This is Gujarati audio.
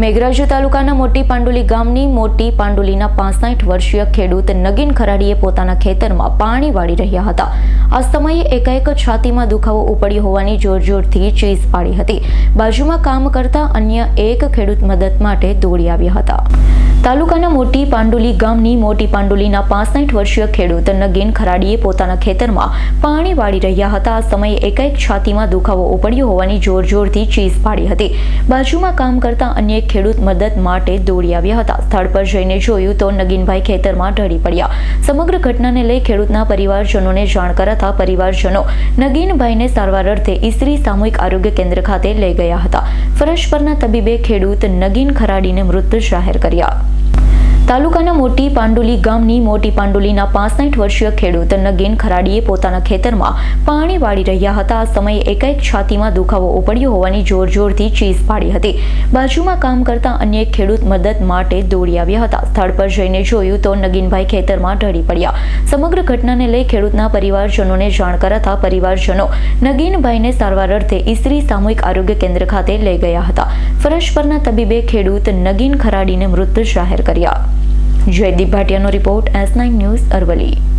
મેઘરજ તાલુકાના મોટી પાંડુલી ગામની મોટી પાંડુલીના પાસઠ વર્ષીય ખેડૂત નગીન ખરાડીએ પોતાના ખેતરમાં પાણી વાળી રહ્યા હતા. આ સમયે એકાએક છાતીમાં દુખાવો ઉપડ્યો હોવાની જોરજોરથી ચીસ પાડી હતી. બાજુમાં કામ કરતા અન્ય એક ખેડૂત મદદ માટે દોડી આવ્યા હતા. તાલુકાના મોટી પાંડુલી ગામની મોટી પાંડુલીના પાંસઠ વર્ષીય ખેડૂત નગીન ખરાડીએ પોતાના ખેતરમાં પાણી વાળી રહ્યા હતા. આ સમયે એકાએક છાતીમાં દુખાવો ઉપડ્યો હોવાની જોરજોરથી ચીસ પાડી હતી. બાજુમાં કામ કરતા અન્ય ખેડૂત મદદ માટે દોડી આવ્યા હતા. સ્થળ પર જઈને જોયું તો નગીનભાઈ ખેતરમાં ઢળી પડ્યા. સમગ્ર ઘટનાને લઈ ખેડૂતના પરિવારજનોને જાણ કરાતા પરિવારજનો નગીનભાઈને સારવાર અર્થે ઈસરી સામૂહિક આરોગ્ય કેન્દ્ર ખાતે લઈ ગયા હતા. ફરજ પરના તબીબે ખેડૂત નગીન ખરાડીને મૃત જાહેર કર્યા. તાલુકાના મોટી પાંડુલી ગામની મોટી પાંડુલીના પાસઠ વર્ષીય ખેડૂત નગીન ખરાડીએ પોતાના ખેતરમાં પાણી વાળી રહ્યા હતા. આ સમયે એકાએક છાતીમાં દુખાવો ઉપડ્યો હોવાની જોરજોરથી ચીસ પાડી હતી. બાજુમાં કામ કરતા અન્ય એક ખેડૂત મદદ માટે દોડી આવ્યા હતા. સ્થળ પર જઈને જોયું તો નગીનભાઈ ખેતરમાં ઢળી પડ્યા. સમગ્ર ઘટનાને લઈ ખેડૂતના પરિવારજનોને જાણ કરાતા પરિવારજનો નગીનભાઈને સારવાર અર્થે ઈસરી સામૂહિક આરોગ્ય કેન્દ્ર ખાતે લઈ ગયા હતા. ફરજ પરના તબીબે ખેડૂત નગીન ખરાડીને મૃત જાહેર કર્યા. Jaydeep ભાટિયાનો report S nine news Aravalli